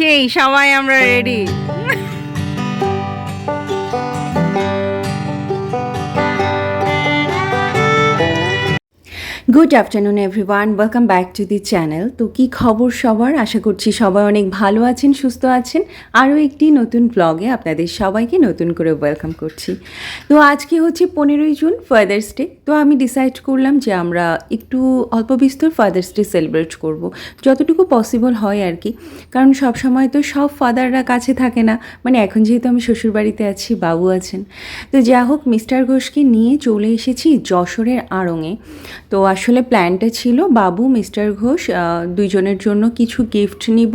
সেই সবাই আমরা ready good afternoon everyone welcome back to the channel তো কি খবর সবার? আশা করছি সবাই অনেক ভালো আছেন, সুস্থ আছেন। আরও একটি নতুন ব্লগে আপনাদের সবাইকে নতুন করে ওয়েলকাম করছি। তো আজকে হচ্ছে পনেরোই জুন ফাদার্স ডে তো আমি ডিসাইড করলাম যে আমরা একটু অল্প বিস্তর ফাদার্স ডে সেলিব্রেট করব। যতটুকু পসিবল হয় আর কি। কারণ সব সময় তো সব ফাদাররা কাছে থাকে না। মানে এখন যেহেতু আমি শ্বশুরবাড়িতে আছি, বাবু আছেন। তো যা হোক মিস্টার ঘোষকে নিয়ে চলে এসেছি যশোরের আড়ঙে। তো আসলে প্ল্যানটা ছিল, বাবু, মিস্টার ঘোষ দুইজনের জন্য কিছু গিফট নিব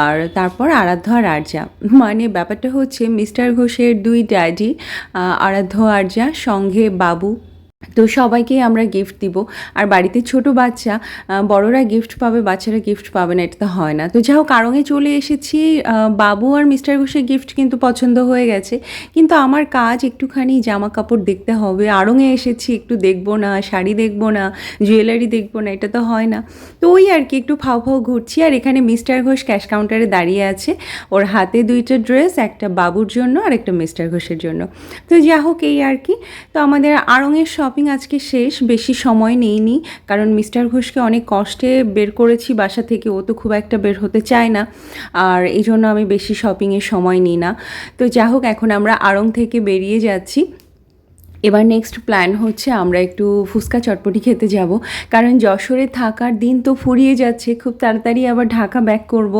আর তারপর আরাধ্য আর আর্যা। মানে ব্যাপারটা হচ্ছে, মিস্টার ঘোষের দুই ড্যাডি আরাধ্য, আর্যা, সঙ্গে বাবু তো সবাইকেই আমরা গিফট দিব। আর বাড়িতে ছোট বাচ্চা বড়রা গিফট পাবে, বাচ্চারা গিফট পাবে না, এটা তো হয় না। তো যা হোক কারণে চলে এসেছি। বাবু আর মিস্টার ঘোষের গিফট কিন্তু পছন্দ হয়ে গেছে। কিন্তু আমার কাজ একটুখানি জামা কাপড় দেখতে হবে। আড়ঙে এসেছি, একটু দেখব না, শাড়ি দেখব না জুয়েলারি দেখব না, এটা তো হয় না। তো ওই আর কি, একটু ফাও ফাও ঘুরছি। আর এখানে মিস্টার ঘোষ ক্যাশ কাউন্টারে দাঁড়িয়ে আছে। ওর হাতে দুইটা ড্রেস একটা বাবুর জন্য আর একটা মিস্টার ঘোষের জন্য। তো যা হোক, এই আর কি। তো আমাদের আড়ঙের শপিং আজকে শেষ, বেশি সময় নেইনি, কারণ মিস্টার ঘোষকে অনেক কষ্টে বের করেছি বাসা থেকে, ও তো খুব একটা বের হতে চায় না, আর এই জন্য আমি বেশি শপিংয়ের সময় নিই না। তো যা হোক, এখন আমরা আড়ং থেকে বেরিয়ে যাচ্ছি। এবার নেক্সট প্ল্যান হচ্ছে আমরা একটু ফুচকা চটপটি খেতে যাব, কারণ যশোরে থাকার দিন তো ফুরিয়ে যাচ্ছে, খুব তাড়াতাড়ি আবার ঢাকা ব্যাক করব,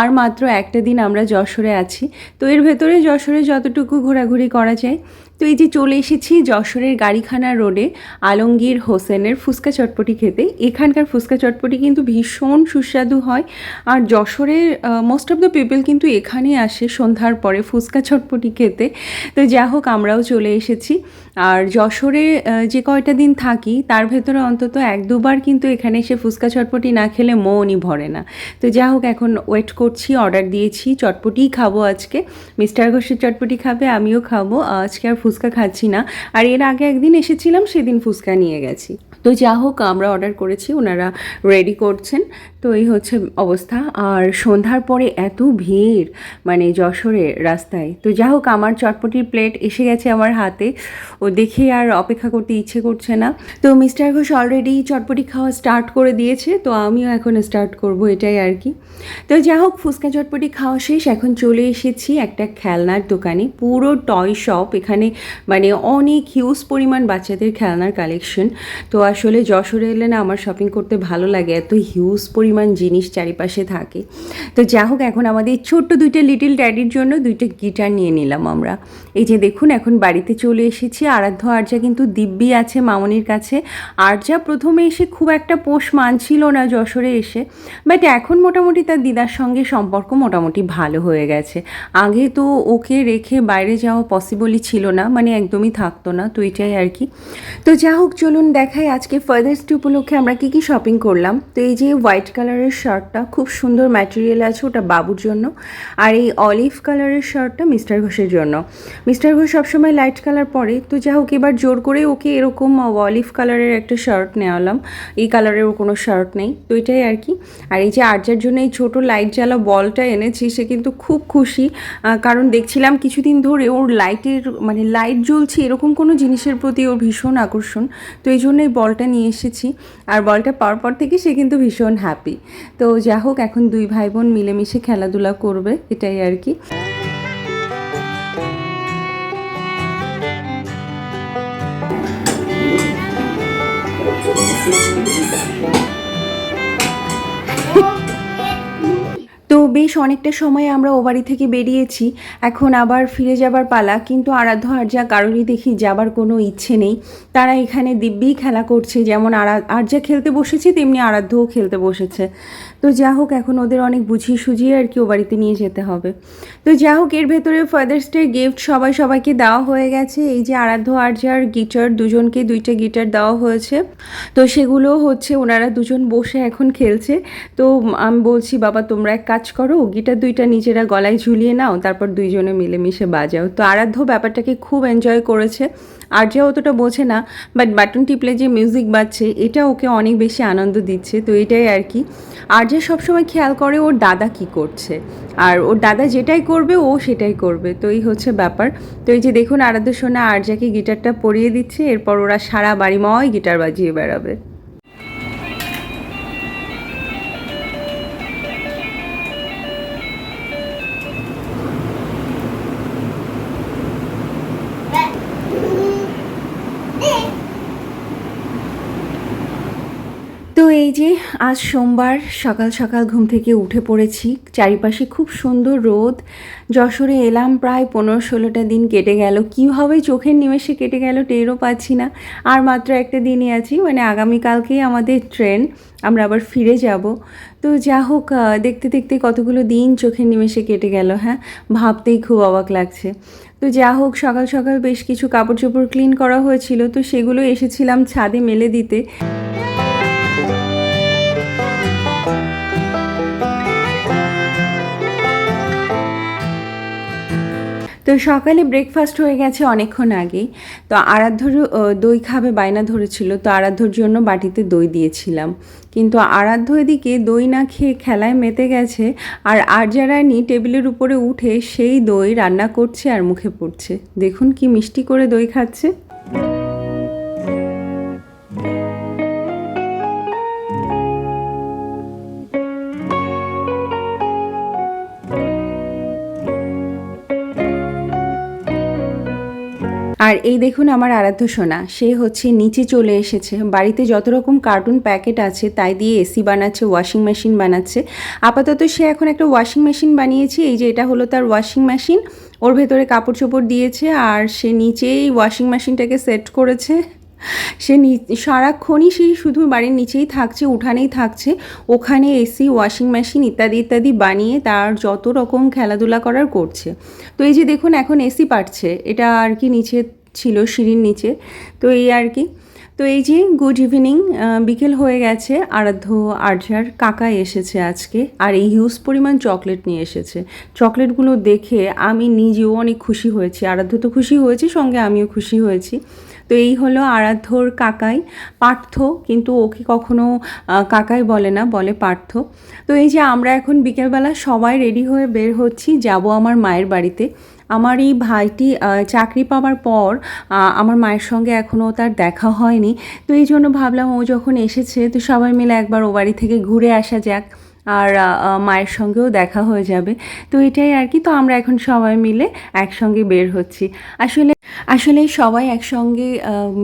আর মাত্র একটা দিন আমরা যশোরে আছি। তো এর ভেতরে যশোরে যতটুকু ঘোরাঘুরি করা যায় তো এই যে চলে এসেছি যশোরের গাড়িখানা রোডে আলমগীর হোসেনের ফুচকা চটপটি খেতে। এখানকার ফুচকা চটপটি কিন্তু ভীষণ সুস্বাদু হয়। আর যশোরের মোস্ট অফ দ্য পিপল কিন্তু এখানে আসে সন্ধ্যার পরে ফুচকা চটপটি খেতে। তো যা হোক, আমরাও চলে এসেছি। আর যশোরে যে কয়টা দিন থাকি, তার ভেতরে অন্তত এক দুবার কিন্তু এখানে এসে ফুচকা চটপটি না খেলে মনই ভরে না। তো যা হোক, এখন ওয়েট করছি অর্ডার দিয়েছি, চটপটিই খাব আজকে। মিস্টার ঘোষের চটপটি খাবে, আমিও খাব। আজকে আর ফুচকা খাচ্ছি না। আর এর আগে একদিন এসেছিলাম, সেদিন ফুচকা নিয়ে গেছি। তো যা হোক, আমরা অর্ডার করেছি, ওনারা রেডি করছেন। তো এই হচ্ছে অবস্থা। আর সন্ধ্যার পরে এত ভিড় মানে যশোরে রাস্তায়। তো যা হোক, আমার চটপটির প্লেট এসে গেছে আমার হাতে। ও দেখে আর অপেক্ষা করতে ইচ্ছে করছে না। তো মিস্টার ঘোষ অলরেডি চটপটি খাওয়া স্টার্ট করে দিয়েছে। তো আমিও এখন স্টার্ট করব এটাই আর কি। তো যা হোক, ফুচকা চটপটি খাওয়া শেষ। এখন চলে এসেছি একটা খেলনার দোকানে। পুরো টয় শপ এখানে মানে অনেক হিউজ পরিমাণ বাচ্চাদের খেলনার কালেকশন তো আসলে যশোরে এলে না আমার শপিং করতে ভালো লাগে। এত হিউজ পরিমাণ জিনিস চারিপাশে থাকে। তো যা হোক, এখন আমাদের ছোট্ট দুইটা লিটিল ড্যাডির জন্য দুইটা গিটার নিয়ে নিলাম আমরা। এই যে দেখুন, এখন বাড়িতে চলে এসেছি। আরাধ্য আর্যা কিন্তু দিব্যি আছে মামনির কাছে। আর্যা প্রথমে এসে খুব একটা পোষ মানছিল না যশোরে এসে বাট এখন মোটামুটি তার দিদার সঙ্গে সম্পর্ক মোটামুটি ভালো হয়ে গেছে। আগে তো ওকে রেখে বাইরে যাওয়া পসিবলই ছিল না মানে একদমই থাকতো না, তো এটাই আর কি। তো যা হোক, চলুন দেখাই আজকে ফাদার্স ডে উপলক্ষে আমরা কী কী শপিং করলাম। তো এই যে হোয়াইট কালারের শার্টটা খুব সুন্দর ম্যাটেরিয়াল আছে ওটা বাবুর জন্য। আর এই অলিভ কালারের শার্টটা মিস্টার ঘোষের জন্য। মিস্টার ঘোষ সবসময় লাইট কালার পরে, তো যা হোক এবার জোর করে ওকে এরকম অলিভ কালারের একটা শার্ট নেওয়ালাম। এই কালারের কোনো শার্ট নেই, তো এটাই আর কি। আর এই যে আর্যার জন্য এই ছোটো লাইট জ্বালা বলটা এনেছি, সে কিন্তু খুব খুশি কারণ দেখছিলাম কিছুদিন ধরে ওর লাইটের মানে লাইট জ্বলছে এরকম কোনো জিনিসের প্রতি ওর ভীষণ আকর্ষণ। তো এই জন্য এই বলটা নিয়ে এসেছি। আর বলটা পাওয়ার পর থেকে সে কিন্তু ভীষণ হ্যাপি তো যা হোক এখন দুই ভাই বোন মিলেমিশে খেলাধুলা করবে এটাই আর কি। তো বেশ অনেকটা সময় আমরা ও বাড়ি থেকে বেরিয়েছি। এখন আবার ফিরে যাবার পালা, কিন্তু আরাধ্য আর্যা কারোরই দেখি যাবার কোনো ইচ্ছে নেই। তারা এখানে দিব্যি খেলা করছে, যেমন আরা আর্যা খেলতে বসেছে, তেমনি আরাধ্যও খেলতে বসেছে। তো যা হোক, এখন ওদের অনেক বুঝিয়ে সুঝিয়ে আর কি ও বাড়িতে নিয়ে যেতে হবে। তো যা হোক, এর ভেতরে ফাদার্স ডে গিফট সবাই সবাইকে দেওয়া হয়ে গেছে। এই যে আরাধ্য আর্যার গিটার, দুজনকে দুইটা গিটার দেওয়া হয়েছে। তো সেগুলো হচ্ছে ওনারা দুজন বসে এখন খেলছে। তো আমি বলছি, বাবা, তোমরা এক কাজ করো করো গিটার দুইটা নিজেরা গলায় ঝুলিয়ে নাও, তারপর দুইজনে মিলেমিশে বাজাও। তো আরাধ্য ব্যাপারটাকে খুব এনজয় করেছে। আর যে অতটা বোঝে না বাট বাটন টিপলে যে মিউজিক বাজছে, এটা ওকে অনেক বেশি আনন্দ দিচ্ছে। তো এটাই আর কি। আর যে সবসময় খেয়াল করে ওর দাদা কি করছে। আর ওর দাদা যেটাই করবে, ও সেটাই করবে। তো এই হচ্ছে ব্যাপার। তো এই যে দেখুন, আরাধ্য সোনা আরজাকে গিটারটা পরিয়ে দিচ্ছে, এরপর ওরা সারা বাড়িময় গিটার বাজিয়ে বেড়াবে। এই যে আজ সোমবার সকাল সকাল ঘুম থেকে উঠে পড়েছি, চারিপাশে খুব সুন্দর রোদ। যশোরে এলাম প্রায় পনেরো ষোলোটা দিন কেটে গেল। কীভাবে চোখের নিমেষে কেটে গেল, টেরও পাচ্ছি না। আর মাত্র একটা দিনই আছি মানে আগামীকালকেই আমাদের ট্রেন, আমরা আবার ফিরে যাব। তো যা হোক দেখতে দেখতে কতগুলো দিন চোখের নিমেষে কেটে গেল হ্যাঁ? ভাবতেই খুব অবাক লাগছে। তো যা হোক, সকাল সকাল বেশ কিছু কাপড় চোপড় ক্লিন করা হয়েছিল, তো সেগুলো এসেছিলাম ছাদে মেলে দিতে। তো সকালে ব্রেকফাস্ট হয়ে গেছে অনেকক্ষণ আগেই। তো আরাধ্যর দই খাবে, বায়না ধরেছিল, তো আরাধ্যর জন্য বাটিতে দই দিয়েছিলাম। কিন্তু আরাধ্য এদিকে দই না খেয়ে খেলায় মেতে গেছে, আর আরজা রানী টেবিলের উপরে উঠে সেই দই রান্না করছে আর মুখে পড়ছে। দেখুন কি মিষ্টি করে দই খাচ্ছে। আর এই দেখুন আমার আরাধ্য সোনা। সে হচ্ছে নিচে চলে এসেছে। বাড়িতে যত রকম কার্টুন প্যাকেট আছে, তাই দিয়ে এসি বানাচ্ছে ওয়াশিং মেশিন বানাচ্ছে। আপাতত সে এখন একটা ওয়াশিং মেশিন বানিয়েছে। এই যে এটা হলো তার ওয়াশিং মেশিন ওর ভেতরে কাপড় চোপড় দিয়েছে আর সে নিচেই ওয়াশিং মেশিনটাকে সেট করেছে। সে সারাক্ষণই সে শুধু বাড়ির নিচেই থাকছে, উঠানেই থাকছে, ওখানে এসি ওয়াশিং মেশিন ইত্যাদি ইত্যাদি বানিয়ে তার যত রকম খেলাধুলা করার করছে। তো এই যে দেখুন, এখন এসি পাচ্ছে এটা আর কি নিচে ছিল, সিঁড়ির নিচে, তো এই আর কি। তো এই যে গুড ইভিনিং বিকেল হয়ে গেছে, আরাধ্য আর্যার কাকা এসেছে আজকে, আর এই হিউজ পরিমাণ চকলেট নিয়ে এসেছে। চকলেটগুলো দেখে আমি নিজেও অনেক খুশি হয়েছি, আরাধ্য তো খুশি হয়েছে, সঙ্গে আমিও খুশি হয়েছি। তো এই হলো আরাধ্যর কাকাই, পার্থ, কিন্তু ওকে কখনো কাকাই বলে না, বলে পার্থ। তো এই যে আমরা এখন বিকেলবেলা সবাই রেডি হয়ে বের হচ্ছি, যাব আমার মায়ের বাড়িতে। আমার এই ভাইটি চাকরি পাওয়ার পর আমার মায়ের সঙ্গে এখনও তার দেখা হয়নি। তো এই জন্য ভাবলাম ও যখন এসেছে, তো সবাই মিলে একবার ও বাড়ি থেকে ঘুরে আসা যাক। আর মায়ের সঙ্গেও দেখা হয়ে যাবে। তো এটাই আর কি। তো আমরা এখন সবাই মিলে একসঙ্গে বের হচ্ছি। আসলে আসলে সবাই একসঙ্গে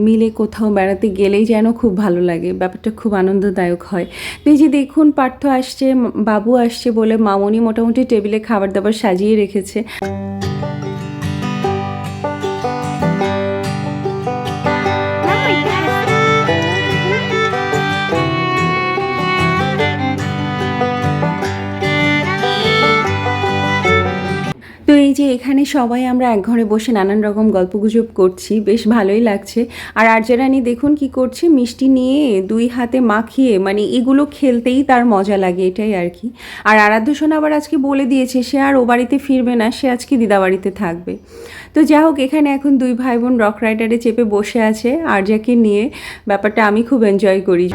মিলে কোথাও বেড়াতে গেলেই যেন খুব ভালো লাগে। ব্যাপারটা খুব আনন্দদায়ক হয়। তো এই যে দেখুন, পার্থ আসছে, বাবু আসছে বলে মামনি মোটামুটি টেবিলে খাবার দাবার সাজিয়ে রেখেছে। এখানে সবাই আমরা এক ঘরে বসে নানান রকম গল্পগুজব করছি। বেশ ভালোই লাগছে। আর আর্যারানি দেখুন কি করছে। মিষ্টি নিয়ে দুই হাতে মাখিয়ে মানে এগুলো খেলতেই তার মজা লাগে, এটাই আর কি। আর আরাধ্য সোনা আবার আজকে বলে দিয়েছে, সে আর ও বাড়িতে ফিরবে না, সে আজকে দিদা বাড়িতে থাকবে। তো যা হোক এখানে এখন দুই ভাই বোন রক রাইডারে চেপে বসে আছে আর্যাকে নিয়ে। ব্যাপারটা আমি খুব এনজয় করি।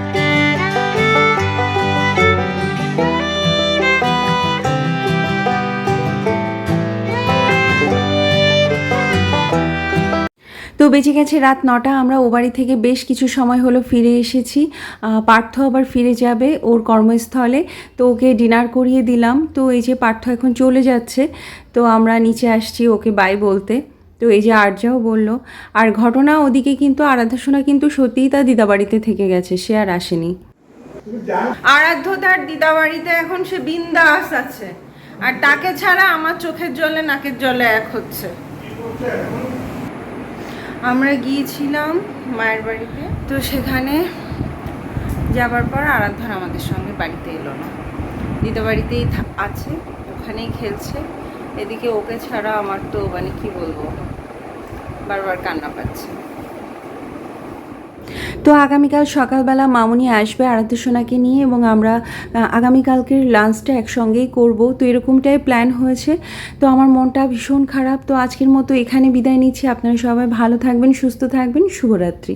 তো বেঁচে গেছে রাত নটা, আমরা ও বাড়ি থেকে বেশ কিছু সময় হলো ফিরে এসেছি। পার্থ আবার ফিরে যাবে ওর কর্মস্থলে। তো ওকে ডিনার করিয়ে দিলাম। তো এই যে পার্থ এখন চলে যাচ্ছে, তো আমরা নিচে আসছি ওকে বাই বলতে। তো এই যে আর্যাও বলল, আর ঘটনা ওদিকে কিন্তু আরাধ্যসোনা কিন্তু সত্যিই তার দিদাবাড়িতে থেকে গেছে, সে আর আসেনি। আরাধ্য তার দিদাবাড়িতে এখন সে বিন্দাস আছে। আর তাকে ছাড়া আমার চোখের জলে নাকের জলে এক হচ্ছে। আমরা গিয়েছিলাম মায়ের বাড়িতে। তো সেখানে যাবার পর আরাধন আমাদের সঙ্গে বাড়িতে এলো না। দিদা বাড়িতেই আছে, ওখানেই খেলছে। এদিকে ওকে ছাড়া আমার তো মানে কি বলব? বারবার কান্না পাচ্ছে। তো আগামীকাল সকালবেলা মামুনি আসবে আরাধ্য সোনাকে নিয়ে এবং আমরা আগামীকালকের লাঞ্চটা একসঙ্গেই করব। তো এরকমটাই প্ল্যান হয়েছে। তো আমার মনটা ভীষণ খারাপ। তো আজকের মতো এখানে বিদায় নিচ্ছি। আপনারা সবাই ভালো থাকবেন, সুস্থ থাকবেন। শুভরাত্রি।